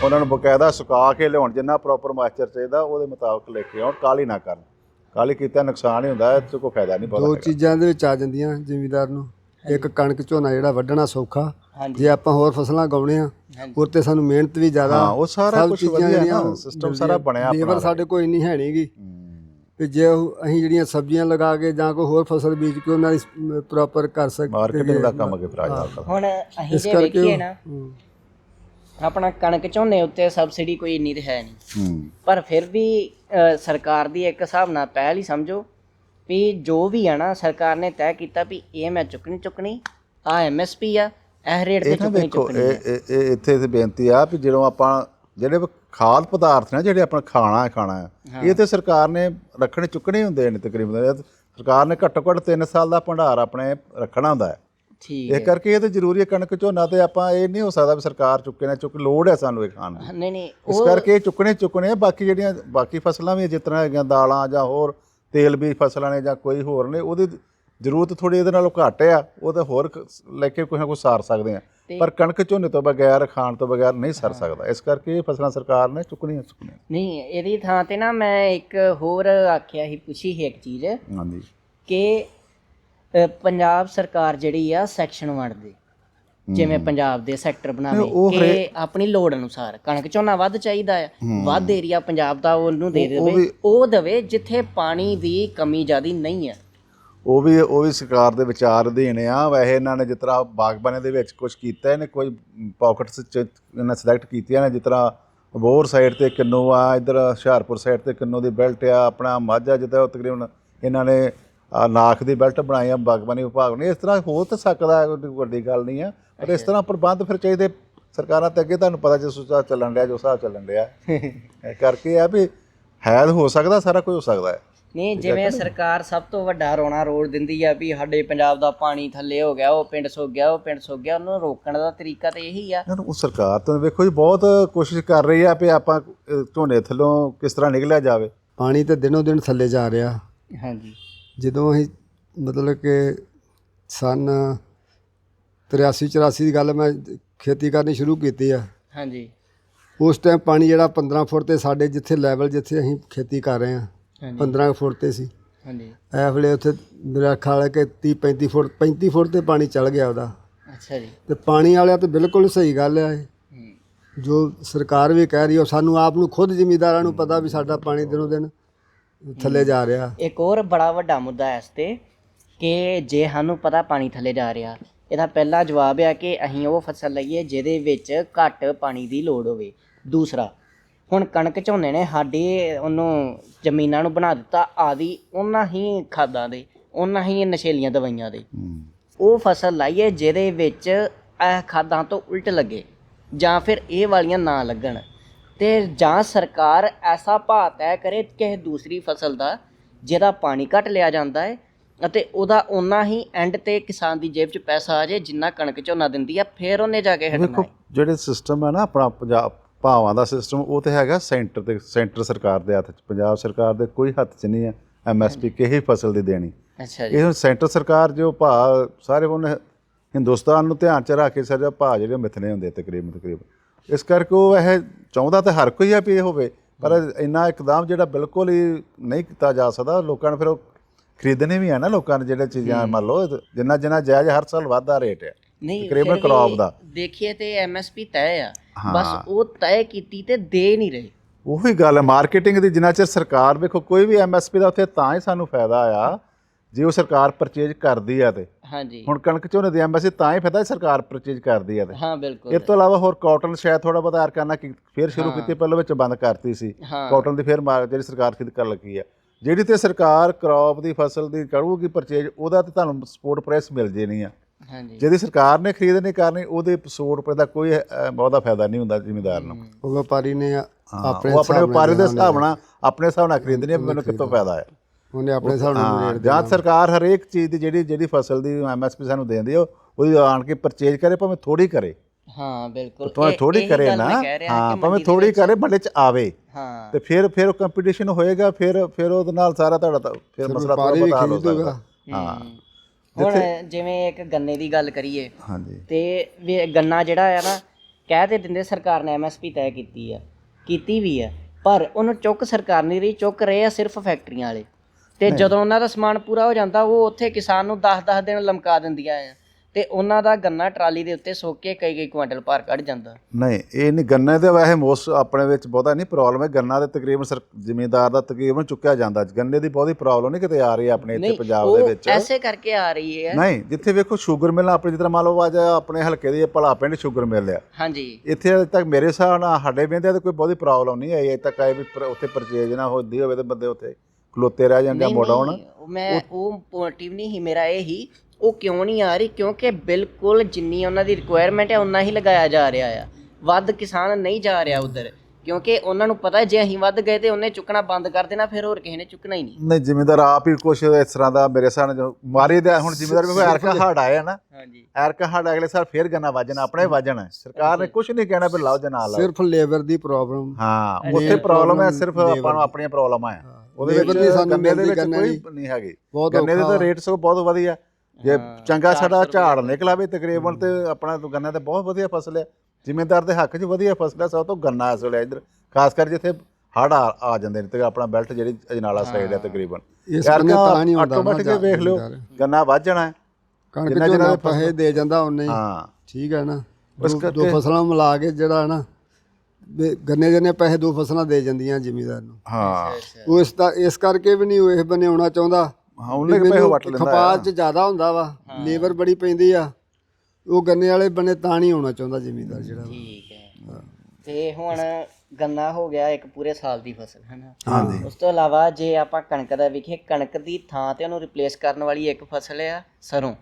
ਉਹਨਾਂ ਨੂੰ ਬਕਾਇਦਾ ਸੁਕਾ ਕੇ ਲਿਆਉਣ ਜਿੰਨਾ ਪ੍ਰੋਪਰ ਮੋਇਸਚਰ ਚਾਹੀਦਾ ਉਹਦੇ ਮੁਤਾਬਕ ਲੈ ਕੇ ਆਉਣ ਕਾਲੀ ਨਾ ਕਰਨ। ਕਾਲੀ ਕੀਤਾ ਨੁਕਸਾਨ ਹੀ ਹੁੰਦਾ ਹੈ ਕੋਈ ਫਾਇਦਾ ਨਹੀਂ ਦੋ ਬਹੁਤਾ ਚੀਜ਼ਾਂ ਦੇ ਵਿੱਚ ਆ ਜਾਂਦੀਆਂ ਜ਼ਿਮੀਦਾਰ ਨੂੰ। ਇੱਕ ਕਣਕ ਝੋਨਾ ਜਿਹੜਾ ਵੱਢਣਾ ਸੌਖਾ ਜੇ ਆਪਾਂ ਹੋਰ ਫਸਲਾਂ ਗਾਉਣੇ ਆ ਉਹ ਤੇ ਸਾਨੂੰ ਮਿਹਨਤ ਵੀ ਜ਼ਿਆਦਾ ਹਾਂ, ਉਹ ਸਾਰਾ ਚੀਜ਼ਾਂ ਵਧੀਆ ਨਾ, system ਸਾਰਾ ਬਣਿਆ ਆਪਣਾ। ਲੇਬਰ ਸਾਡੇ ਕੋਲ ਇੰਨੀ ਹੈ ਨਹੀਂਗੀ। ਤੇ ਜੇ ਅਸੀਂ ਜਿਹੜੀਆਂ ਸਬਜ਼ੀਆਂ ਲਗਾ ਕੇ ਜਾਂ ਕੋਈ ਹੋਰ ਫਸਲ ਬੀਜ ਕੇ ਉਹਨਾਂ ਦੀ ਪ੍ਰੋਪਰ ਕਰ ਸਕਦੇ ਮਾਰਕੀਟਿੰਗ ਦਾ ਕੰਮ ਅੱਗੇ ਫਿਰ ਆ ਜਾਂਦਾ ਹੁਣ ਅਸੀਂ ਜੇ ਵੇਖੀਏ ਨਾ ਆਪਣਾ ਕਣਕ ਝੋਨੇ ਉੱਤੇ ਸਬਸਿਡੀ ਕੋਈ ਇੰਨੀ ਤੇ ਹੈ ਨਹੀਂ। ਹੂੰ। ਪਰ ਫਿਰ ਵੀ ਅ, ਸਰਕਾਰ ਦੀ ਇੱਕ ਹਿਸਾਬ ਨਾਲ ਪਹਿਲ ਹੀ ਸਮਝੋ ਵੀ ਜੋ ਵੀ ਆ ਨਾ ਸਰਕਾਰ ਨੇ ਤੈਅ ਕੀਤਾ ਵੀ ਇਹ ਮੈਂ ਚੁੱਕਣੀ ਚੁੱਕਣੀ ਆ ਐਮਐਸਪੀ ਆ ਇਹ ਰੇਟ ਤੇ ਇਹ ਨਾ ਚੁੱਕਣੀ ਦੇਖੋ ਚੁੱਕਣੀ ਇਹ ਇਹ- ਇਹ ਇੱਥੇ ਤੇ ਬੇਨਤੀ ਆ ਵੀ ਜਦੋਂ ਆਪਾਂ ਜਿਹੜੇ ਵੀ ਖਾਦ ਪਦਾਰਥ ਨੇ ਜਿਹੜੇ ਆਪਣਾ ਖਾਣਾ ਹੈ ਖਾਣਾ ਹੈ ਇਹ ਤੇ ਸਰਕਾਰ ਨੇ ਰੱਖਣੇ ਚੁੱਕਣੇ ਹੁੰਦੇ ਨੇ ਤਕਰੀਬਨ। ਇਹ ਸਰਕਾਰ ਨੇ ਘੱਟੋ ਘੱਟ 3 ਸਾਲ ਦਾ ਭੰਡਾਰ ਆਪਣੇ ਰੱਖਣਾ ਹੁੰਦਾ ਹੈ। ਠੀਕ ਇਹ ਕਰਕੇ ਇਹ ਤੇ ਜ਼ਰੂਰੀ ਹੈ ਕਣਕ ਝੋਨਾ ਤੇ ਆਪਾਂ ਇਹ ਨਹੀਂ ਹੋ ਸਕਦਾ ਵੀ ਸਰਕਾਰ ਚੁੱਕੇ ਨਾ ਚੁੱਕ ਲੋੜ ਹੈ ਸਾਨੂੰ ਇਹ ਖਾਣ ਦੀ। ਨਹੀਂ ਨਹੀਂ ਇਸ ਕਰਕੇ ਇਹ ਚੁੱਕਣੇ ਚੁੱਕਣੇ ਆ ਬਾਕੀ ਜਿਹੜੀਆਂ ਬਾਕੀ ਫਸਲਾਂ ਵੀ ਜਿਸ ਤਰ੍ਹਾਂ ਹੈਗੀਆਂ ਦਾਲਾਂ ਜਾਂ ਹੋਰ ਤੇਲ ਬੀਜ ਫਸਲਾਂ ਨੇ ਜਾਂ ਕੋਈ ਹੋਰ ਨੇ ਉਹਦੀ ਜ਼ਰੂਰਤ ਥੋੜੀ ਇਹਦੇ ਨਾਲੋਂ ਘੱਟ ਆ ਉਹ ਤਾਂ ਹੋਰ ਲੈ ਕੇ ਕੋਈ ਨਾ ਕੋਈ ਸਾਰ ਸਕਦੇ ਆ। ਪਰ ਕਣਕ ਝੋਨੇ ਤੋਂ ਬਗੈਰ ਖਾਣ ਤੋਂ ਬਗੈਰ ਨਹੀਂ ਸਰ ਸਕਦਾ। ਇਸ ਕਰਕੇ ਇਹ ਫਸਲਾਂ ਸਰਕਾਰ ਨੇ ਚੁੱਕਣੀਆਂ ਚੁੱਕਣੀਆਂ। ਨਹੀਂ ਇਹਦੀ ਥਾਂ ਤੇ ਨਾ ਮੈਂ ਇੱਕ ਹੋਰ ਆਖਿਆ ਸੀ ਪੁੱਛੀ ਸੀ ਇੱਕ ਚੀਜ਼ ਹਾਂਜੀ। ਕਿ ਪੰਜਾਬ ਸਰਕਾਰ ਜਿਹੜੀ ਆ ਸੈਕਸ਼ਨ ਵੰਡਦੇ ਜਿਵੇਂ ਪੰਜਾਬ ਦੇ ਸੈਕਟਰ ਬਣਾਵੇ ਕਿ ਆਪਣੀ ਲੋੜ ਅਨੁਸਾਰ ਕਣਕ ਝੋਨਾ ਵੱਧ ਚਾਹੀਦਾ ਆ ਵੱਧ ਏਰੀਆ ਪੰਜਾਬ ਦਾ ਉਹਨੂੰ ਦੇ ਦੇਵੇ ਉਹ ਦੇਵੇ ਜਿੱਥੇ ਪਾਣੀ ਦੀ ਕਮੀ ਜਿਆਦੀ ਨਹੀਂ ਹੈ ਉਹ ਵੀ ਉਹ ਵੀ ਸਰਕਾਰ ਦੇ ਵਿਚਾਰ ਅਧੀਨ ਆ। ਵੈਸੇ ਇਹਨਾਂ ਨੇ ਜਿਸ ਤਰ੍ਹਾਂ ਬਾਗਬਾਨੀ ਦੇ ਵਿੱਚ ਕੁਝ ਕੀਤਾ ਇਹਨੇ ਕੋਈ ਪਾਕਟਸ ਚ ਇਹਨਾਂ ਸਿਲੈਕਟ ਕੀਤੀਆਂ ਨੇ ਜਿਸ ਤਰ੍ਹਾਂ ਅਬੋਹਰ ਸਾਈਡ ਤੇ ਕਿੰਨੂ ਆ ਇਧਰ ਹੁਸ਼ਿਆਰਪੁਰ ਸਾਈਡ ਤੇ ਕਿੰਨੂ ਦੀ ਬੈਲਟ ਆ ਆਪਣਾ ਮਾਝਾ ਜਿੱਦਾਂ ਤਕਰੀਬਨ ਇਹਨਾਂ ਨੇ ਨਾਖ ਦੀ ਬੈਲਟ ਬਣਾਈ ਆ ਬਾਗਬਾਨੀ ਵਿਭਾਗ ਨੇ। ਇਸ ਤਰ੍ਹਾਂ ਹੋ ਤਾਂ ਸਕਦਾ ਹੈ, ਕੋਈ ਵੱਡੀ ਗੱਲ ਨਹੀਂ ਆ। ਪਰ ਇਸ ਤਰ੍ਹਾਂ ਪ੍ਰਬੰਧ ਫਿਰ ਚਾਹੀਦੇ ਸਰਕਾਰਾਂ ਤੇ ਅੱਗੇ ਤੁਹਾਨੂੰ ਪਤਾ ਜਿਸ ਹਿਸਾਬ ਚੱਲਣ ਡਿਆ ਜੋ ਹਿਸਾਬ ਚੱਲਣ ਡਿਆ। ਇਹ ਕਰਕੇ ਆ ਵੀ ਹੈ ਤਾਂ ਹੋ ਸਕਦਾ ਸਾਰਾ ਕੁਝ ਹੋ ਸਕਦਾ ਹੈ। ਨਹੀਂ ਜਿਵੇਂ ਸਰਕਾਰ ਸਭ ਤੋਂ ਵੱਡਾ ਰੋਣਾ ਰੋੜ ਦਿੰਦੀ ਆ ਵੀ ਸਾਡੇ ਪੰਜਾਬ ਦਾ ਪਾਣੀ ਥੱਲੇ ਹੋ ਗਿਆ ਉਹ ਪਿੰਡ ਸੁੱਕ ਗਿਆ ਉਹ ਪਿੰਡ ਸੁੱਕ ਗਿਆ ਉਹਨੂੰ ਰੋਕਣ ਦਾ ਤਰੀਕਾ ਤੇ ਇਹੀ ਆ। ਉਹ ਸਰਕਾਰ ਤਾਂ ਵੇਖੋ ਜੀ ਬਹੁਤ ਕੋਸ਼ਿਸ਼ ਕਰ ਰਹੀ ਆ ਵੀ ਆਪਾਂ ਝੋਨੇ ਥੱਲੋਂ ਕਿਸ ਤਰ੍ਹਾਂ ਨਿਕਲਿਆ ਜਾਵੇ। ਪਾਣੀ ਤੇ ਦਿਨੋ ਦਿਨ ਥੱਲੇ ਜਾ ਰਿਹਾ। ਹਾਂਜੀ। ਜਦੋਂ ਅਸੀਂ ਮਤਲਬ ਕਿ ਸਨ 83 84 ਦੀ ਗੱਲ ਮੈਂ ਖੇਤੀ ਕਰਨੀ ਸ਼ੁਰੂ ਕੀਤੀ ਆ। ਹਾਂਜੀ। ਉਸ ਟਾਈਮ ਪਾਣੀ ਜਿਹੜਾ 15 ਫੁੱਟ ਤੇ ਸਾਡੇ ਜਿੱਥੇ ਲੈਵਲ ਜਿੱਥੇ ਅਸੀਂ ਖੇਤੀ ਕਰ ਰਹੇ ਹਾਂ ਹਾਂਜੀ। 15 ਫੁੱਟ ਤੇ ਸੀ। ਹਾਂਜੀ। ਇਸ ਵੇਲੇ ਉੱਥੇ ਮੇਰਾ ਖਿਆਲ ਹੈ ਕਿ 30 35 ਫੁੱਟ 35 ਫੁੱਟ ਤੇ ਪਾਣੀ ਚੱਲ ਗਿਆ ਉਹਦਾ। ਅੱਛਾ ਜੀ। ਤੇ ਪਾਣੀ ਵਾਲਿਆਂ ਤੇ ਬਿਲਕੁਲ ਸਹੀ ਗੱਲ ਹੈ। ਜੋ ਸਰਕਾਰ ਵੀ ਕਹਿ ਰਹੀ ਹੈ ਸਾਨੂੰ ਆਪ ਨੂੰ ਖੁਦ ਜ਼ਿਮੀਂਦਾਰਾਂ ਨੂੰ ਪਤਾ ਵੀ ਸਾਡਾ ਪਾਣੀ ਦਿਨੋਂ ਦਿਨ ਥੱਲੇ ਜਾ ਰਿਹਾ। ਇੱਕ ਹੋਰ ਬੜਾ ਵੱਡਾ ਮੁੱਦਾ ਇਸ ਤੇ ਕਿ ਜੇ ਸਾਨੂੰ ਪਤਾ ਪਾਣੀ ਥੱਲੇ ਜਾ ਰਿਹਾ ਇਹਦਾ ਪਹਿਲਾ ਜਵਾਬ ਹੈ ਕਿ ਅਸੀਂ ਉਹ ਫਸਲ ਲਈਏ ਜਿਹਦੇ ਵਿੱਚ ਘੱਟ ਪਾਣੀ ਦੀ ਲੋੜ ਹੋਵੇ। ਦੂਸਰਾ ਹੁਣ ਕਣਕ ਝੋਨੇ ਨੇ ਸਾਡੇ ਉਹਨੂੰ ਜ਼ਮੀਨਾਂ ਨੂੰ ਬਣਾ ਦਿੱਤਾ ਆਦੀ ਉਹਨਾਂ ਹੀ ਖਾਦਾਂ ਦੇ ਉਹਨਾਂ ਹੀ ਨਸ਼ੀਲੀਆਂ ਦਵਾਈਆਂ ਦੇ। ਉਹ ਫਸਲ ਲਾਈਏ ਜਿਹਦੇ ਵਿੱਚ ਇਹ ਖਾਦਾਂ ਤੋਂ ਉਲਟ ਲੱਗੇ ਜਾਂ ਫਿਰ ਇਹ ਵਾਲੀਆਂ ਨਾ ਲੱਗਣ। ਤੇ ਜਾਂ ਸਰਕਾਰ ਐਸਾ ਭਾਅ ਤੈਅ ਕਰੇ ਕਿਸੇ ਦੂਸਰੀ ਫਸਲ ਦਾ ਜਿਹਦਾ ਪਾਣੀ ਘੱਟ ਲਿਆ ਜਾਂਦਾ ਹੈ ਅਤੇ ਉਹਦਾ ਓਨਾ ਹੀ ਐਂਡ ਤੇ ਕਿਸਾਨ ਦੀ ਜੇਬ 'ਚ ਪੈਸਾ ਆ ਜਾਏ ਜਿੰਨਾ ਕਣਕ ਝੋਨਾ ਦਿੰਦੀ ਆ ਫਿਰ ਉਹਨੇ ਜਾ ਕੇ ਹਟਣਾ ਹੈ। ਜਿਹੜੇ ਸਿਸਟਮ ਹੈ ਨਾ ਆਪਣਾ ਪੰਜਾਬ ਭਾਵਾਂ ਦਾ ਸਿਸਟਮ ਉਹ ਤੇ ਹੈਗਾ ਸੈਂਟਰ ਤੇ ਸੈਂਟਰ ਸਰਕਾਰ ਦੇ ਹੱਥ 'ਚ। ਪੰਜਾਬ ਸਰਕਾਰ ਦੇ ਕੋਈ ਹੱਥ 'ਚ ਨਹੀਂ ਹੈ ਐਮਐਸਪੀ ਕਿਸੇ ਫਸਲ ਦੀ ਦੇਣੀ। ਅੱਛਾ ਜੀ। ਇਹ ਹੁਣ ਸੈਂਟਰ ਸਰਕਾਰ ਜੋ ਭਾਅ ਸਾਰੇ ਉਹਨੇ ਹਿੰਦੁਸਤਾਨ ਨੂੰ ਧਿਆਨ 'ਚ ਰੱਖ ਕੇ ਸਾਰੇ ਭਾਅ ਜਿਹੜੇ ਮਿਥਨੇ ਹੁੰਦੇ ਤਕਰੀਬਨ ਤਕਰੀਬਨ ਇਸ ਕਰਕੇ ਉਹ ਇਹ ਚਾਹੁੰਦਾ ਤਾਂ ਹਰ ਕੋਈ ਆ ਵੀ ਇਹ ਹੋਵੇ ਪਰ ਇੰਨਾ ਇੱਕਦਮ ਜਿਹੜਾ ਬਿਲਕੁਲ ਹੀ ਨਹੀਂ ਕੀਤਾ ਜਾ ਸਕਦਾ ਲੋਕਾਂ ਨੂੰ ਫਿਰ ਉਹ ਖਰੀਦਣੇ ਵੀ ਆ ਨਾ ਲੋਕਾਂ ਨੇ ਜਿਹੜੇ ਚੀਜ਼ਾਂ ਮੰਨ ਲਓ ਜਿੰਨਾ ਜਿੰਨਾ ਜਾਇਜ਼ ਹਰ ਸਾਲ ਵਾਧਾ ਰੇਟ ਹੈ ਨਹੀਂ ਤਕਰੀਬਨ crop ਦਾ। ਦੇਖੀਏ ਤੇ ਐਮਐਸਪੀ ਤੈਅ ਆ ਬਸ ਉਹ ਤੈਅ ਕੀਤੀ ਤੇ ਦੇ ਨਹੀਂ ਰਹੇ। ਉਹੀ ਗੱਲ ਹੈ ਮਾਰਕੀਟਿੰਗ ਦੀ ਜਿੰਨਾ ਚਿਰ ਸਰਕਾਰ ਵੇਖੋ ਕੋਈ ਵੀ ਐਮਐਸਪੀ ਦਾ ਉੱਥੇ ਤਾਂ ਹੀ ਸਾਨੂੰ ਫਾਇਦਾ ਆ ਜੇ ਉਹ ਸਰਕਾਰ ਪਰਚੇਜ ਕਰਦੀ ਆ ਤੇ। ਹਾਂਜੀ। ਹੁਣ ਕਣਕ ਝੋਨੇ ਦੀ ਐਮਐਸਪੀ ਤਾਂ ਹੀ ਫਾਇਦਾ ਸਰਕਾਰ ਪਰਚੇਜ ਕਰਦੀ ਆ ਤੇ। ਹਾਂ ਬਿਲਕੁਲ। ਇਹ ਤੋਂ ਇਲਾਵਾ ਹੋਰ ਕਾਟਨ ਸ਼ਾਇਦ ਥੋੜਾ ਬਹੁਤਾ ਅਰਕਾਨਾ ਕੀ ਫੇਰ ਸ਼ੁਰੂ ਕੀਤੀ ਪਹਿਲਾਂ ਵਿੱਚ ਬੰਦ ਕਰਤੀ ਸੀ। ਕਾਟਨ ਦੀ ਫੇਰ ਮਾਰ ਜਿਹੜੀ ਸਰਕਾਰ ਖਰੀਦ ਕਰਨ ਲੱਗੀ ਆ। ਜਿਹੜੀ ਤੇ ਸਰਕਾਰ ਕ੍ਰੌਪ ਦੀ ਫਸਲ ਦੀ ਕਰੂਗੀ ਪਰਚੇਜ ਉਹਦਾ ਤੇ ਤੁਹਾਨੂੰ ਸਪੋਰਟ ਪ੍ਰਾਈਸ ਮਿਲ ਜੇ ਨਹੀਂ ਆ। ਹਾਂਜੀ। ਜਿਹਦੀ ਸਰਕਾਰ ਨੇ ਖਰੀਦ ਨਹੀਂ ਕਰਨੀ ਉਹਦੇ ਸਪੋਰਟ ਪ੍ਰਾਈਸ ਦਾ ਕੋਈ ਬਹੁਤਾ ਫਾਇਦਾ ਨਹੀਂ ਹੁੰਦਾ ਜ਼ਿਮੀਦਾਰ ਨੂੰ। ਉਹ ਵਪਾਰੀ ਨੇ ਆਪਣੇ ਉਹ ਆਪਣੇ ਵਪਾਰੀ ਦੇ ਹਿਸਾਬ ਨਾਲ ਆਪਣੇ ਹਿਸਾਬ ਨਾਲ ਖਰੀਦਣੀ ਮੈਨੂੰ ਕਿੱਥੋਂ ਫਾਇਦਾ ਹੈ ਉਹਨੇ ਆਪਣੇ ਹਿਸਾਬ ਨਾਲ ਹਾਂ ਰੇਟ ਜਾਂ ਸਰਕਾਰ ਹਰੇਕ ਚੀਜ਼ ਦੀ ਜਿਹੜੀ ਜਿਹੜੀ ਫਸਲ ਦੀ ਐਮਐਸਪੀ ਸਾਨੂੰ ਦਿੰਦੀ ਆ ਉਹਦੀ ਆਣ ਕੇ ਪਰਚੇਜ ਕਰੇ ਭਾਵੇਂ ਥੋੜੀ ਕਰੇ। ਹਾਂ ਬਿਲਕੁਲ। ਭਾਵੇਂ ਇਹ- ਥੋੜੀ ਇਹੀ ਕਰੇ ਗੱਲ ਨਾ ਮੈਂ ਕਹਿ ਰਿਹਾ ਹਾਂ ਕਿ ਭਾਵੇਂ ਮੰਡੀ ਦੇ ਥੋੜੀ ਵਿੱਚ- ਕਰੇ ਮੰਡੇ ਚ ਆਵੇ। ਹਾਂ। ਤੇ ਫਿਰ ਫਿਰ ਉਹ ਕੰਪੀਟੀਸ਼ਨ ਹੋਏਗਾ ਫਿਰ ਫਿਰ ਉਹਦੇ ਨਾਲ ਸਾਰਾ ਤੁਹਾਡਾ ਤਾਂ- ਫਿਰ ਮਸਲਾ ਵਪਾਰੀ ਵੀ ਹੋ ਖਰੀਦੂਗਾ। ਸਕਦਾ। ਹਾਂ। ਹਮ। ਹੁਣ ਜਿਵੇਂ ਇੱਕ ਗੰਨੇ ਦੀ ਗੱਲ ਕਰੀਏ ਹਾਂਜੀ। ਤੇ ਵੀ ਗੰਨਾ ਜਿਹੜਾ ਆ ਨਾ ਕਹਿ ਤੇ ਦਿੰਦੇ ਸਰਕਾਰ ਨੇ ਐਮਐਸਪੀ ਤੈਅ ਕੀਤੀ ਆ ਕੀਤੀ ਵੀ ਆ ਪਰ ਉਹਨੂੰ ਚੁੱਕ ਸਰਕਾਰ ਨਹੀਂ ਰਹੀ ਚੁੱਕ ਰਹੇ ਆ ਸਿਰਫ ਫੈਕਟਰੀਆਂ ਵਾਲੇ। ਤੇ ਜਦੋਂ ਉਹਨਾਂ ਦਾ ਸਮਾਨ ਪੂਰਾ ਹੋ ਜਾਂਦਾ ਉਹ ਉੱਥੇ ਕਿਸਾਨ ਨੂੰ 10-10 ਦਿਨ ਲਮਕਾ ਦਿੰਦੀਆਂ ਆ। ਤੇ ਉਹਨਾਂ ਦਾ ਗੰਨਾ ਟਰਾਲੀ ਦੇ ਉੱਤੇ ਸੁੱਕ ਕੇ ਕਈ ਕਈ ਕੁਇੰਟਲ ਭਾਰ ਕੱਢ ਜਾਂਦਾ। ਨਹੀਂ ਇਹ ਨਹੀਂ ਗੰਨੇ ਦੇ ਵੈਸੇ ਮੋਸਟ ਆਪਣੇ ਵਿੱਚ ਬਹੁਤਾ ਨਹੀਂ ਪ੍ਰੋਬਲਮ ਹੈ। ਗੰਨਾ ਦੇ ਤਕਰੀਬਨ ਸਰ- ਜ਼ਿਮੀਂਦਾਰ ਦਾ ਤਕਰੀਬਨ ਚੁੱਕਿਆ ਜਾਂਦਾ। ਗੰਨੇ ਦੀ ਬਹੁਤੀ ਪ੍ਰੋਬਲਮ ਨਹੀਂ ਕਿਤੇ ਆ ਰਹੀ ਆਪਣੇ ਇੱਥੇ ਪੰਜਾਬ ਦੇ ਵਿੱਚ। ਐਸੇ ਕਰਕੇ ਆ ਰਹੀ ਹੈ। ਨਹੀਂ ਜਿੱਥੇ ਵੇਖੋ ਸ਼ੂਗਰ ਮਿਲ ਆਪਣੀ ਤਰ੍ਹਾਂ ਮੰਨ ਲਓ ਅੱਜ ਆਪਣੇ ਹਲਕੇ ਦੀ ਭਲਾ ਪਿੰਡ ਸ਼ੂਗਰ ਮਿਲ ਆ ਹਾਂਜੀ। ਇੱਥੇ ਅਜੇ ਤੱਕ ਮੇਰੇ ਹਿਸਾਬ ਨਾਲ ਸਾਡੇ ਬੰਦੇ ਤੇ ਕੋਈ ਬਹੁਤੀ ਪ੍ਰੋਬਲਮ ਨਹੀਂ ਆਈ। ਅਜੇ ਤੱਕ ਆਏ ਵੀ ਉੱਥੇ ਪਰਚੇਜ ਨਾ ਹੁੰਦੀ ਹੋਵੇ ਤੇ ਬੰਦੇ ਉੱਥੇ ਖਲੋਤੇ ਰਹਿ ਜਾਂਦੇ ਆ ਨਹੀਂ, ਮੋੜਾ ਹੁਣ ਨਹੀਂ, ਉਹ ਮੈਂ ਉਹ ਮੋਟਿਵ ਨਹੀਂ ਹੀ ਮੇਰਾ ਇਹ ਹੀ ਉਹ ਕਿਉਂ ਨਹੀਂ ਆ ਰਹੀ? ਕਿਉਂਕਿ ਬਿਲਕੁਲ ਜਿੰਨੀ ਉਹਨਾਂ ਦੀ ਰਿਕੁਆਇਰਮੈਂਟ ਹੈ ਉਨਾ ਹੀ ਲਗਾਇਆ ਜਾ ਰਿਹਾ ਆ। ਵੱਧ ਕਿਸਾਨ ਨਹੀਂ ਜਾ ਰਿਹਾ ਉਧਰ ਕਿਉਂਕਿ ਉਹਨਾਂ ਨੂੰ ਪਤਾ ਜੇ ਅਸੀਂ ਵੱਧ ਗਏ ਤੇ ਉਹਨੇ ਚੁੱਕਣਾ ਬੰਦ ਕਰ ਦੇਣਾ ਫਿਰ ਹੋਰ ਕਿਸੇ ਨੇ ਚੁੱਕਣਾ ਹੀ ਨਹੀਂ। ਨਹੀਂ ਜ਼ਿਮੀਂਦਾਰ ਆਪ ਹੀ ਕੁਛ ਇਸ ਤਰ੍ਹਾਂ ਦਾ ਮੇਰੇ ਹਿਸਾਬ ਨਾਲ ਜੋ ਮਾਰੀ ਦਾ ਹੁਣ ਜ਼ਿਮੀਂਦਾਰ ਵੀ ਐਰਕਾ ਹੜ ਆਇਆ ਨਾ। ਹਾਂਜੀ। ਐਰਕਾ ਹੜ ਅਗਲੇ ਸਾਲ ਫੇਰ ਗੰਨਾ ਵਾਜਣਾ ਆਪਣੇ ਵਾਜਣਾ। ਸਰਕਾਰ ਨੇ ਕੁਝ ਨਹੀਂ ਕਹਿਣਾ ਵੀ ਲਾਓ ਜਾਂ ਨਾ ਲਾਓ। ਸਿਰਫ ਲੇਬਰ ਦੀ ਪ੍ਰੋਬਲਮ ਹਾਂ ਉੱਥੇ ਪ੍ਰੋਬਲਮ ਹੈ ਸਿਰਫ ਆਪਾਂ ਨੂੰ ਆਪਣੀਆਂ ਪ੍ਰੋਬਲਮ ਆ। ਉਹਦੇ ਵਿੱਚ ਗੰਨੇ ਦੇ ਮਿਲਦੀ ਵਿੱਚ ਗੰਨੇ ਕੋਈ ਦੀ। ਨਹੀਂ ਹੈਗੀ। ਗੰਨੇ ਦੇ ਤਾਂ ਰੇਟ ਸਗੋਂ ਬਹੁਤ ਵਧੀਆ। ਜੇ ਚੰਗਾ ਸਾਡਾ ਝਾੜ ਨਿਕਲਾਵੇ ਤਕਰੀਬਨ ਤੇ ਆਪਣਾ ਗੰਨਾ ਤੇ ਬਹੁਤ ਵਧੀਆ ਫਸਲ ਹੈ ਜ਼ਿਮੀਂਦਾਰ ਦੇ ਹੱਕ 'ਚ ਵਧੀਆ ਫਸਲ ਹੈ ਸਭ ਤੋਂ ਗੰਨਾ ਇਸ ਵੇਲੇ ਇੱਧਰ। ਖਾਸ ਕਰ ਜਿੱਥੇ ਹੜ ਆ ਜਾਂਦੇ ਨੇ ਤੇ ਆਪਣਾ ਬੈਲਟ ਜਿਹੜੀ ਅਜਨਾਲਾ ਸਾਈਡ ਹੈ ਤਕਰੀਬਨ। ਇਸ ਬੰਨੇ ਤਾਂ ਨਹੀਂ ਹੁੰਦਾ ਆਟੋਮੈਟਿਕ ਵੇਖ ਲਿਓ ਗੰਨਾ ਵੱਧ ਜਾਣਾ ਹੈ। ਕਣਕ ਜਿੰਨਾ- ਪੈਸੇ ਦੇ ਜਾਂਦਾ ਉਹਨੇ ਹੀ। ਹਾਂ। ਠੀਕ ਹੈ ਨਾ। ਉਸ ਦੋ- ਕਰਕੇ- ਫਸਲਾਂ ਮਿਲਾ ਕੇ ਜਿਹੜਾ ਹੈ ਨਾ ਵੀ ਗੰਨੇ ਦੇ ਨੇ ਪੈਸੇ ਦੋ ਫਸਲਾਂ ਦੇ ਜਾਂਦੀਆਂ ਜ਼ਿਮੀਦਾਰ ਨੂੰ। ਹਾਂ। ਉਹ ਇਸ ਦਾ ਇਸ ਕਰਕੇ ਵੀ ਨਹੀਂ ਉਹ ਇਹ ਆਉਣਾ ਚਾਹੁੰਦਾ। ਹਾਂ ਉਹਨੇ ਕਿ ਪੈਸੇ ਵਟ ਲੈਂਦਾ ਖਪਾਤ ਚ ਜ਼ਿਆਦਾ ਹੁੰਦਾ ਵਾ ਲੇਬਰ ਬੜੀ ਪੈਂਦੀ ਆ। ਉਹ ਗੰਨੇ ਵਾਲੇ ਬੰਨੇ ਤਾਂ ਨਹੀਂ ਆਉਣਾ ਚਾਹੁੰਦਾ ਜ਼ਿਮੀਦਾਰ ਜਿਹੜਾ ਵਾ। ਠੀਕ ਹੈ। ਤੇ ਹੁਣ ਗੰਨਾ ਹੋ ਗਿਆ ਇੱਕ ਪੂਰੇ ਸਾਲ ਦੀ ਫਸਲ ਹੈ ਨਾ ਹਾਂਜੀ। ਉਸ ਤੋਂ ਇਲਾਵਾ ਜੇ ਆਪਾਂ ਕਣਕ ਦਾ ਵੇਖੀਏ ਕਣਕ ਦੀ ਥਾਂ ਤੇ ਉਹਨੂੰ ਰਿਪਲੇਸ ਕਰਨ ਵਾਲੀ ਇੱਕ ਫਸਲ ਆ ਸਰੋਂ।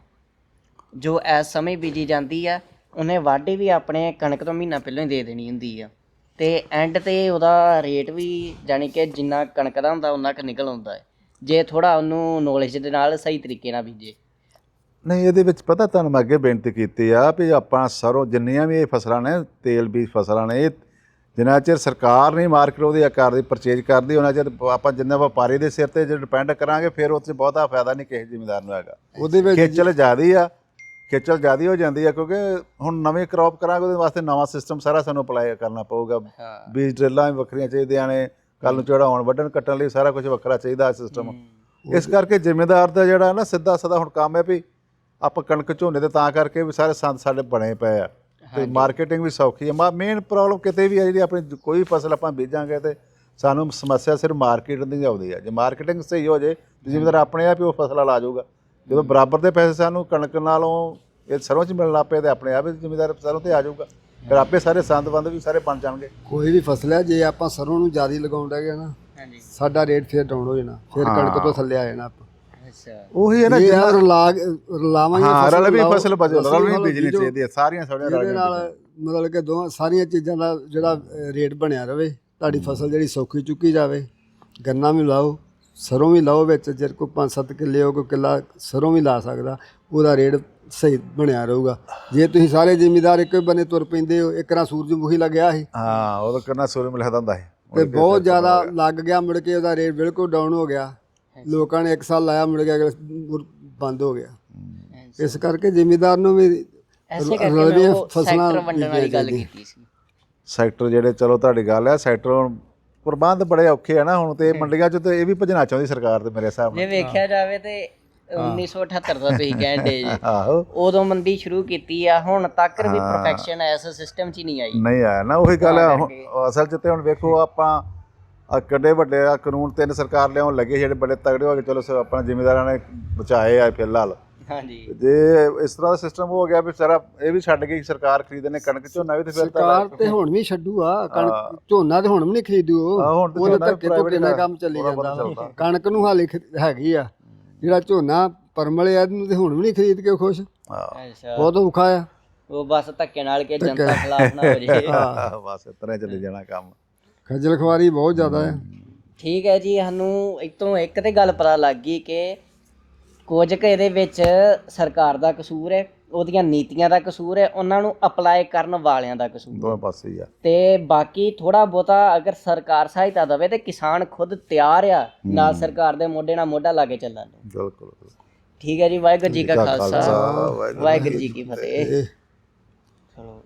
ਜੋ ਇਸ ਸਮੇਂ ਬੀਜੀ ਜਾਂਦੀ ਆ ਉਹਨੇ ਵਾਢੀ ਵੀ ਆਪਣੇ ਕਣਕ ਤੋਂ ਮਹੀਨਾ ਪਹਿਲਾਂ ਹੀ ਦੇ ਦੇਣੀ ਹੁੰਦੀ ਆ। ਤੇ ਐਂਡ ਤੇ ਉਹਦਾ ਰੇਟ ਵੀ ਜਾਨੀ ਕਿ ਜਿੰਨਾ ਕਣਕ ਦਾ ਹੁੰਦਾ ਉਹਨਾਂ ਕ ਨਿਕਲ ਆਉਂਦਾ ਹੈ। ਜੇ ਥੋੜਾ ਉਹਨੂੰ ਨੌਲੇਜ ਦੇ ਨਾਲ ਸਹੀ ਤਰੀਕੇ ਨਾਲ ਬੀਜੇ। ਨਹੀਂ ਇਹਦੇ ਵਿੱਚ ਪਤਾ ਤੁਹਾਨੂੰ ਮੈਂ ਅੱਗੇ ਬੇਨਤੀ ਕੀਤੀ ਆ ਵੀ ਆਪਾਂ ਸਰੋਂ ਜਿੰਨੀਆਂ ਵੀ ਇਹ ਫਸਲਾਂ ਨੇ ਤੇਲ ਬੀਜ ਫਸਲਾਂ ਨੇ ਇਹ ਜਿੰਨਾ ਚਿਰ ਸਰਕਾਰ ਨਹੀਂ ਮਾਰਕੀਟ ਉਹਦੀ ਆਕਾਰ ਦੀ ਪਰਚੇਜ ਕਰਦੀ ਉਹਨਾਂ ਚਿਰ ਆਪਾਂ ਜਿੰਨਾ ਵਪਾਰੀ ਦੇ ਸਿਰ ਤੇ ਜੇ ਡਿਪੈਂਡ ਕਰਾਂਗੇ ਫਿਰ ਉਹ 'ਚ ਬਹੁਤਾ ਫਾਇਦਾ ਨਹੀਂ ਕਿਸੇ ਜ਼ਿਮੀਂਦਾਰ ਨੂੰ ਹੈਗਾ। ਉਹਦੇ ਵਿੱਚ ਖੇਚਲ ਜ਼ਿਆਦੀ ਆ ਖੇਚਲ ਜ਼ਿਆਦੀ ਹੋ ਜਾਂਦੀ ਆ ਕਿਉਂਕਿ ਹੁਣ ਨਵੇਂ ਕ੍ਰੌਪ ਕਰਾਂਗੇ ਉਹਦੇ ਵਾਸਤੇ ਨਵਾਂ ਸਿਸਟਮ ਸਾਰਾ ਸਾਨੂੰ ਅਪਲਾਈ ਕਰਨਾ ਪਊਗਾ। ਹਾਂ। ਬੀਜ ਡਰਿੱਲਾਂ ਵੀ ਵੱਖਰੀਆਂ ਚਾਹੀਦੀਆਂ ਨੇ ਕੱਲ ਨੂੰ ਚੜਾਉਣ ਵੱਢਣ ਕੱਟਣ ਲਈ ਸਾਰਾ ਕੁਝ ਵੱਖਰਾ ਚਾਹੀਦਾ ਸਿਸਟਮ ਇਸ ਕਰਕੇ ਜ਼ਿੰਮੇਦਾਰ ਦਾ ਜਿਹੜਾ ਨਾ ਸਿੱਧਾ ਸਦਾ ਹੁਣ ਕੰਮ ਹੈ ਵੀ ਆਪਾਂ ਕਣਕ ਝੋਨੇ ਤੇ ਤਾਂ ਕਰਕੇ ਵੀ ਸਾਰੇ ਸੰਦ ਸਾਡੇ ਬਣੇ ਪਏ ਆ। ਤੇ ਮਾਰਕੀਟਿੰਗ ਵੀ ਸੌਖੀ ਹੈ ਮੇਨ ਪ੍ਰੋਬਲਮ ਕਿਤੇ ਵੀ ਆ ਜਿਹੜੀ ਆਪਣੀ ਕੋਈ ਵੀ ਫਸਲ ਆਪਾਂ ਬੀਜਾਂਗੇ ਤੇ ਸਾਨੂੰ ਸਮੱਸਿਆ ਸਿਰਫ ਮਾਰਕੀਟ ਦੀ ਆਉਂਦੀ ਆ ਜੇ ਮਾਰਕੀਟਿੰਗ ਸਹੀ ਹੋ ਜੇ ਜ਼ਿਮੀਦਾਰ ਆਪਣੇ ਆਪ ਹੀ ਉਹ ਫਸਲ ਲਾ ਜਾਊਗਾ। ਜਦੋਂ ਬਰਾਬਰ ਦੇ ਪੈਸੇ ਸਾਨੂੰ ਕਣਕ ਨਾਲੋਂ ਇਹ ਸਰੋਂ ਚ ਮਿਲਣ ਲੱਗ ਪਏ ਤੇ ਆਪਣੇ ਆਪ ਹੀ ਜ਼ਿਮੀਦਾਰ ਸਰੋਂ ਤੇ ਆ ਜਾਊਗਾ। ਫਿਰ ਆਪੇ ਸਾਰੇ ਸੰਦ ਬੰਦ ਵੀ ਸਾਰੇ ਬਣ ਜਾਣਗੇ। ਕੋਈ ਵੀ ਫਸਲ ਹੈ ਜੇ ਆਪਾਂ ਸਰੋਂ ਨੂੰ ਜ਼ਿਆਦਾ ਲਗਾਉਣ ਲੱਗੇ ਨਾ ਹਾਂਜੀ। ਸਾਡਾ ਰੇਟ ਫੇਰ ਡਾਊਨ ਹੋ ਜਾਣਾ ਫਿਰ ਕਣਕ ਤੋਂ ਥੱਲੇ ਆ ਜਾਣਾ ਆਪਾਂ। ਅੱਛਾ। ਉਹੀ ਹੈ ਨਾ ਆ ਰਲਾ ਰਲਾਵਾਂਗੇ ਹਾਂ ਫਸਲ ਰਲ ਵੀ ਫਸਲ ਬਜੋ ਰਲ ਵੀ ਬੀਜਣੀ ਬੀਜੋ। ਚਾਹੀਦੀ ਹੈ ਸਾਰੀਆਂ ਸਾਡੀਆਂ ਰਲ ਜਿਹਦੇ ਨਾਲ ਮਤਲਬ ਕਿ ਦੋਵਾਂ ਸਾਰੀਆਂ ਚੀਜ਼ਾਂ ਦਾ ਜਿਹੜਾ ਰੇਟ ਬਣਿਆ ਰਵੇ ਤੁਹਾਡੀ ਫਸਲ ਜਿਹੜੀ ਸੌਖੀ ਚੁੱਕੀ ਜਾਵੇ ਗੰਨਾ ਵੀ ਲਾਓ ਸਰੋਂ ਵੀ ਲਾਓ ਵਿੱਚ ਜੇ ਕੋਈ 5-7 ਕਿੱਲੇ ਹੋ ਕੋਈ ਕਿੱਲਾ ਸਰੋਂ ਵੀ ਲਾ ਸਕਦਾ। ਉਹਦਾ ਰੇਟ ਸਹੀ ਬਣਿਆ ਰਹੂਗਾ। ਜੇ ਤੁਸੀਂ ਸਾਰੇ ਜ਼ਿਮੀਦਾਰ ਇੱਕੋ ਹੀ ਬੰਨੇ ਤੁਰ ਪੈਂਦੇ ਹੋ ਇੱਕ ਰਾਂ ਸੂਰਜਮੁਖੀ ਲੱਗਿਆ ਸੀ। ਹਾਂ ਉਹ ਤਾਂ ਕਿੰਨਾ ਸੂਰਜ ਮਿਲਦਾ ਹੁੰਦਾ ਹੈ ਤੇ ਬਹੁਤ ਜ਼ਿਆਦਾ ਲੱਗ ਗਿਆ ਮੁੜ ਕੇ ਉਹਦਾ ਰੇਟ ਬਿਲਕੁਲ ਡਾਊਨ ਹੋ ਗਿਆ। ਲੋਕਾਂ ਨੇ ਇੱਕ ਸਾਲ ਲਾਇਆ ਮੁੜ ਕੇ ਬੰਦ ਹੋ ਗਿਆ। ਇਸ ਕਰਕੇ ਜ਼ਿਮੀਦਾਰ ਨੂੰ ਵੀ ਐਸੇ ਕਰਕੇ ਮੈਂ ਉਹ ਫਸਲਾਂ ਸੈਕਟਰ ਵੰਡਣ ਵਾਲੀ ਗੱਲ ਕੀਤੀ ਸੀ। ਸੈਕਟਰ ਜਿਹੜੇ ਚਲੋ ਤੁਹਾਡੀ ਗੱਲ ਹੈ ਸੈਕਟਰ ਪ੍ਰਬੰਧ ਬੜੇ ਔਖੇ ਆ ਨਾ ਹੁਣ ਤੇ ਮੰਡੀਆਂ 'ਚ ਤੇ ਇਹ ਵੀ ਭਜਣਾ ਚਾਹੁੰਦੀ ਸਰਕਾਰ ਤੇ ਮੇਰੇ ਹਿਸਾਬ ਜੇ ਨਾਲ। ਵੇਖਿਆ ਜਾਵੇ ਤੇ 1978 ਦਾ ਤੁਸੀਂ ਕਹਿੰਦੇ ਜੀ। ਆਹੋ। ਉਦੋਂ ਮੰਦੀ ਸ਼ੁਰੂ ਕੀਤੀ ਆ ਹੁਣ ਤੱਕ ਵੀ ਪਰਫੈਕਸ਼ਨ ਐਸ ਸਿਸਟਮ 'ਚ ਹੀ ਨਹੀਂ ਆਈ। ਨਹੀਂ ਆਇਆ ਨਾ ਉਹੀ ਗੱਲ ਹੈ ਹੁਣ- ਅਸਲ 'ਚ ਤੇ ਹੁਣ ਵੇਖੋ ਆਪਾਂ ਆ ਕਿੱਡੇ ਵੱਡੇ ਆ ਕਾਨੂੰਨ ਤਿੰਨ ਸਰਕਾਰ ਲਿਆਉਣ ਲੱਗੇ ਜਿਹੜੇ ਬੜੇ ਤਗੜੇ ਹੋ ਕੇ ਚਲੋ ਸ- ਆਪਣਾ ਜ਼ਿਮੀਦਾਰਾਂ ਨੇ ਬਚਾਏ ਆ ਫਿਲਹਾਲ। ਹਾਂਜੀ। ਜੇ ਇਸ ਤਰ੍ਹਾਂ ਦਾ ਸਿਸਟਮ ਹੋ ਗਿਆ ਵੀ ਸਾਰਾ ਇਹ ਵੀ ਛੱਡ ਗਈ ਸਰਕਾਰ ਖਰੀਦਣੇ ਕਣਕ ਝੋਨਾ ਵੀ ਤੇ ਫਿਰ ਤਾਂ ਸਰਕਾਰ ਤੇ ਹੁਣ ਵੀ ਛੱਡੂ ਆ ਕਣਕ ਝੋਨਾ ਤੇ ਹੁਣ ਵੀ ਨਹੀਂ ਖਰੀਦੂ ਉਹ। ਹਾਂ, ਹੁਣ ਤੇ ਉਹਦੇ ਧੱਕੇ ਕਿੰਨਾ ਦਾ ਕੰਮ ਚੱਲੀ ਜਾਂਦਾ। ਕਣਕ ਨੂੰ ਹਾਲੇ ਹੈਗੀ ਆ। ਜਿਹੜਾ ਝੋਨਾ ਪਰਮਲ ਆ ਇਹਨੂੰ ਤੇ ਹੁਣ ਵੀ ਨਹੀਂ ਖਰੀਦ ਕੇ ਖੁਸ਼। ਹਾਂ। ਅੱਛਾ। ਬਹੁਤ ਔਖਾ ਆ। ਉਹ ਬਸ ਧੱਕੇ ਨਾਲ ਕਿ ਜਨਤਾ ਖਿਲਾਫ ਨਾ ਹੋ ਜੇ ਬਸ ਇਸ ਤਰ੍ਹਾਂ ਹੀ ਚੱਲੀ ਜਾਣਾ ਕੰਮ। ਖੱਜਲ ਖਵਾਰੀ ਬਹੁਤ ਜ਼ਿਆਦਾ ਆ। ਠੀਕ ਹੈ ਜੀ ਸਾਨੂੰ ਇਤੋਂ ਇੱਕ ਤੇ ਗੱਲ ਪਤਾ ਲੱਗ ਗਈ ਕਿ ਕੁਝ ਕੁ ਇਹਦੇ ਵਿੱਚ ਸਰਕਾਰ ਦਾ ਕਸੂਰ ਹੈ ਉਹਦੀਆਂ ਨੀਤੀਆਂ ਦਾ ਕਸੂਰ ਹੈ ਉਹਨਾਂ ਨੂੰ ਅਪਲਾਈ ਕਰਨ ਵਾਲਿਆਂ ਦਾ ਕਸੂਰ ਦੋਵੇਂ ਪਾਸੇ ਹੀ ਆ। ਤੇ ਬਾਕੀ ਥੋੜਾ ਬਹੁਤਾ ਅਗਰ ਸਰਕਾਰ ਸਹਾਇਤਾ ਦੇਵੇ ਤੇ ਕਿਸਾਨ ਖੁਦ ਤਿਆਰ ਆ ਨਾਲ ਸਰਕਾਰ ਦੇ ਮੋਢੇ ਨਾਲ ਮੋਢਾ ਲਾ ਕੇ ਚੱਲਣ ਨੂੰ। ਬਿਲਕੁਲ ਬਿਲਕੁਲ। ਠੀਕ ਹੈ ਜੀ ਵਾਹਿਗੁਰੂ ਜੀ ਕਾ ਖਾਲਸਾ। ਵਾਹਿਗੁਰੂ ਵਾਹਿਗੁਰੂ ਜੀ ਕੀ ਫਤਿਹ। ਚਲੋ